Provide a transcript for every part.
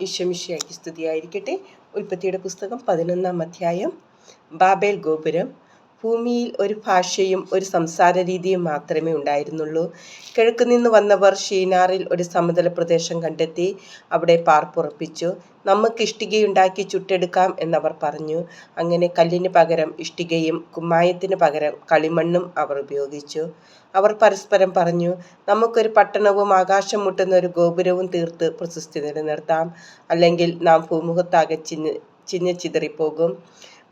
ഈശ്വമിഷയാക്കി സ്തുതിയായിരിക്കട്ടെ. ഉൽപ്പത്തിയുടെ പുസ്തകം പതിനൊന്നാം അധ്യായം. ബാബേൽ ഗോപുരം. ഭൂമിയിൽ ഒരു ഭാഷയും ഒരു സംസാര രീതിയും മാത്രമേ ഉണ്ടായിരുന്നുള്ളൂ. കിഴക്ക് നിന്ന് വന്നവർ ഷീനാറിൽ ഒരു സമതല പ്രദേശം കണ്ടെത്തി അവിടെ പാർപ്പുറപ്പിച്ചു. നമുക്ക് ഇഷ്ടികയുണ്ടാക്കി ചുട്ടെടുക്കാം എന്നവർ പറഞ്ഞു. അങ്ങനെ കല്ലിന് പകരം ഇഷ്ടികയും കുമ്മായത്തിന് പകരം കളിമണ്ണും അവർ ഉപയോഗിച്ചു. അവർ പരസ്പരം പറഞ്ഞു നമുക്കൊരു പട്ടണവും ആകാശം മുട്ടുന്ന ഒരു ഗോപുരവും തീർത്ത് പ്രശസ്തി നിലനിർത്താം. അല്ലെങ്കിൽ നാം ഭൂമുഖത്താകെ ചിന്ന ചിന്ന ചിതറിപ്പോകും.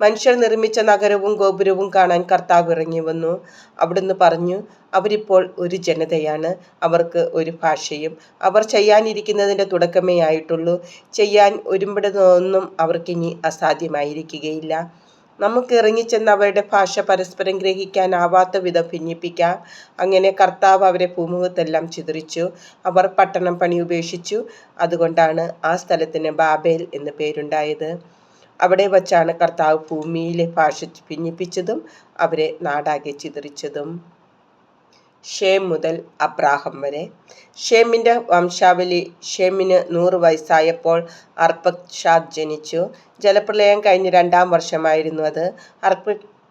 മനുഷ്യർ നിർമ്മിച്ച നഗരവും ഗോപുരവും കാണാൻ കർത്താവ് ഇറങ്ങി വന്നു. അവിടുന്ന് പറഞ്ഞു അവരിപ്പോൾ ഒരു ജനതയാണ്. അവർക്ക് ഒരു ഭാഷയും അവർ ചെയ്യാനിരിക്കുന്നതിന്റെ തുടക്കമേ ആയിട്ടുള്ളൂ. ചെയ്യാൻ ഒരുമ്പിടുന്നതൊന്നും അവർക്കിനി അസാധ്യമായിരിക്കുകയില്ല. നമുക്ക് ഇറങ്ങിച്ചെന്ന് അവരുടെ ഭാഷ പരസ്പരം ഗ്രഹിക്കാനാവാത്ത വിധം ഭിന്നിപ്പിക്കാം. അങ്ങനെ കർത്താവ് അവരെ ഭൂമുഖത്തെല്ലാം ചിതറിച്ചു. അവർ പട്ടണം പണി ഉപേക്ഷിച്ചു. അതുകൊണ്ടാണ് ആ സ്ഥലത്തിന് ബാബേൽ എന്ന് പേരുണ്ടായത്. അവിടെ വച്ചാണ് കർത്താവ് ഭൂമിയിലെ ഭാഷ ഭിന്നിപ്പിച്ചതും അവരെ നാടാകെ ചിതറിച്ചതും. ഷേം മുതൽ അബ്രാഹം വരെ. ഷേമിന്റെ വംശാവലി ഷേമിന് നൂറ് വയസ്സായപ്പോൾ അർപ്പക്ഷാദ് ജനിച്ചു. ജലപ്രളയം കഴിഞ്ഞ് രണ്ടാം വർഷമായിരുന്നു അത്. അർപ്പ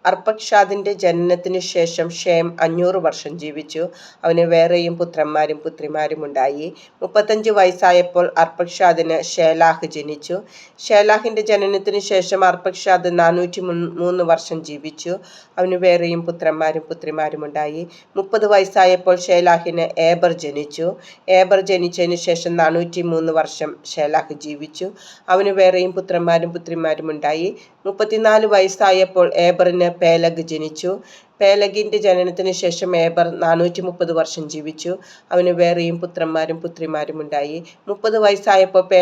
അർപ്പക്ഷാദിന്റെ ജനനത്തിനു ശേഷം ഷേം അഞ്ഞൂറ് വർഷം ജീവിച്ചു. അവന് വേറെയും പുത്രന്മാരും പുത്രിമാരും ഉണ്ടായി. മുപ്പത്തഞ്ച് വയസ്സായപ്പോൾ അർപ്പക്ഷാദിന് ഷേലാഹ് ജനിച്ചു. ഷേലാഹിന്റെ ജനനത്തിനു ശേഷം അർപ്പക്ഷാദ് നാനൂറ്റി മൂന്ന് വർഷം ജീവിച്ചു. അവന് വേറെയും പുത്രന്മാരും പുത്രിമാരും ഉണ്ടായി. മുപ്പത് വയസ്സായപ്പോൾ ഷേലാഹിന് ഏബർ ജനിച്ചു. ഏബർ ജനിച്ചതിന് ശേഷം നാനൂറ്റി മൂന്ന് വർഷം ഷേലാഹ് ജീവിച്ചു. അവന് വേറെയും പുത്രന്മാരും പുത്രിമാരും ഉണ്ടായി. മുപ്പത്തിനാല് വയസ്സായപ്പോൾ ഏബറിന് പേലഗ് ജനിച്ചു. പേലഗിന്റെ ജനനത്തിന് ശേഷം ഏബർ നാനൂറ്റി മുപ്പത് വർഷം ജീവിച്ചു. അവന് വേറെയും പുത്രന്മാരും പുത്രിമാരും ഉണ്ടായി. മുപ്പത് വയസ്സായപ്പോൾ പേ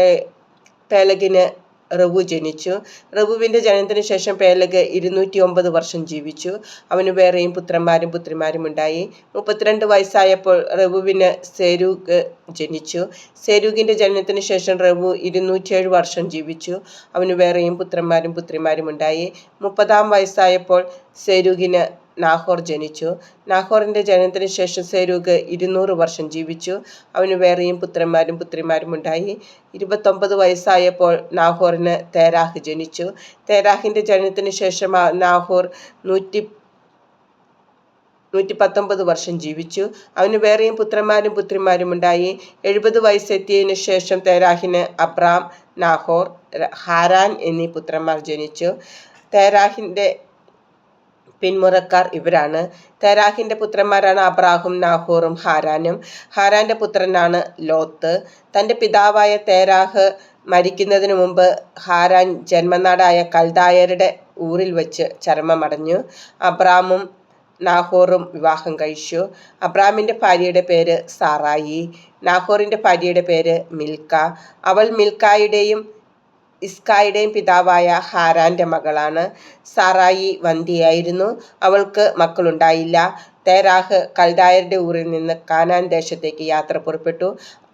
പേലഗിന് റവു ജനിച്ചു. റവുവിന്റെ ജനനത്തിന് ശേഷം പേലഗ് ഇരുന്നൂറ്റി ഒമ്പത് വർഷം ജീവിച്ചു. അവന് വേറെയും പുത്രന്മാരും പുത്രിമാരും ഉണ്ടായി. മുപ്പത്തിരണ്ട് വയസ്സായപ്പോൾ റവുവിന് സെരൂഗ് ജനിച്ചു. സെരൂഗിന്റെ ജനനത്തിന് ശേഷം റവു ഇരുന്നൂറ്റിയേഴ് വർഷം ജീവിച്ചു. അവന് വേറെയും പുത്രന്മാരും പുത്രിമാരും ഉണ്ടായി. മുപ്പതാം വയസ്സായപ്പോൾ സെരൂഗിന് നാഹോർ ജനിച്ചു. നാഹോറിന്റെ ജനനത്തിന് ശേഷം സേരൂഗ് ഇരുന്നൂറ് വർഷം ജീവിച്ചു. അവന് വേറെയും പുത്രന്മാരും പുത്രിമാരും ഉണ്ടായി. ഇരുപത്തൊമ്പത് വയസ്സായപ്പോൾ നാഹോറിന് തേരാഹ് ജനിച്ചു. തേരാഹിന്റെ ജനനത്തിന് ശേഷം നാഹോർ നൂറ്റി നൂറ്റി പത്തൊമ്പത് വർഷം ജീവിച്ചു. അവന് വേറെയും പുത്രന്മാരും പുത്രിമാരും ഉണ്ടായി. എഴുപത് വയസ്സെത്തിയതിനു ശേഷം തേരാഹിന് അബ്രാം നാഹോർ ഹാരാൻ എന്നീ പുത്രന്മാർ ജനിച്ചു. തേരാഹിന്റെ പിന്മുറക്കാർ ഇവരാണ്. തെരാഹിന്റെ പുത്രന്മാരാണ് അബ്രാഹും നാഹൂറും ഹാരാനും. ഹാരാന്റെ പുത്രനാണ് ലോത്ത്. തന്റെ പിതാവായ തേരാഹ് മരിക്കുന്നതിന് മുമ്പ് ഹാരാൻ ജന്മനാടായ കൽദായരുടെ ഊറിൽ വെച്ച് ചരമമടഞ്ഞു. അബ്രാമും നാഹോറും വിവാഹം കഴിച്ചു. അബ്രാമിന്റെ ഭാര്യയുടെ പേര് സാറായി. നാഹോറിന്റെ ഭാര്യയുടെ പേര് മിൽക്ക. അവൾ മിൽക്കായുടെയും ഇസ്കായുടെയും പിതാവായ ഹാരാന്റെ മകളാണ് സാറായി വന്ധ്യയായിരുന്നു അവൾക്ക് മക്കളുണ്ടായില്ല. തേരാഹ് കൽദായരുടെ ഊരിൽ നിന്ന് കാനാൻ ദേശത്തേക്ക് യാത്ര പുറപ്പെട്ടു.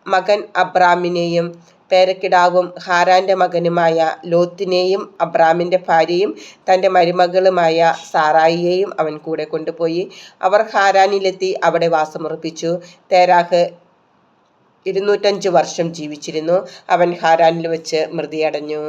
മകൻ അബ്രാമിനെയും പേരക്കിടാവും ഹാരാന്റെ മകനുമായ ലോത്തിനെയും അബ്രാമിന്റെ ഭാര്യയും തന്റെ മരുമകളുമായ സാറായിയെയും അവൻ കൂടെ കൊണ്ടുപോയി. അവർ ഹാരാനിലെത്തി അവിടെ വാസമുറപ്പിച്ചു. തേരാഹ് ഇരുന്നൂറ്റഞ്ച് വർഷം ജീവിച്ചിരുന്നു. അവൻ ഹാരാനിൽ വെച്ച് മൃതിയടഞ്ഞു.